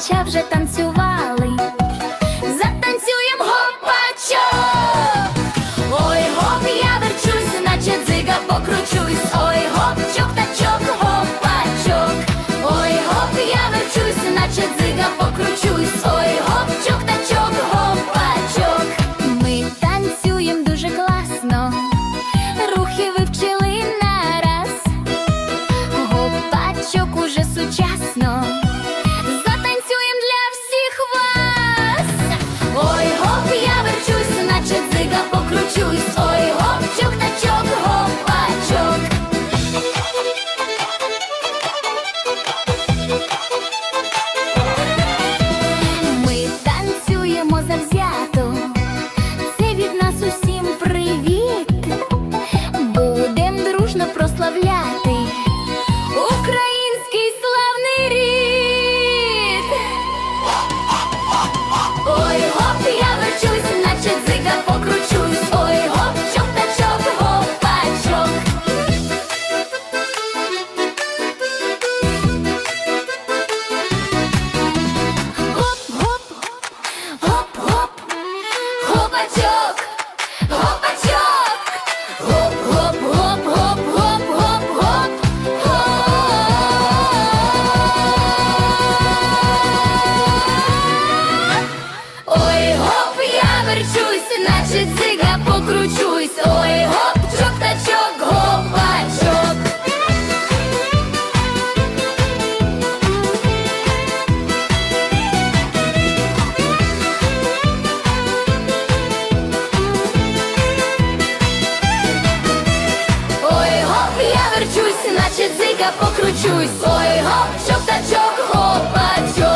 хоча вже танцювати. кручусь, ой, гопчук на чок, гопачок. Ми танцюємо завзято, це від нас усім привіт. Будем дружно. Гопачок, гопачок. кручусь, ой, гоп, чоптачок, гопачок.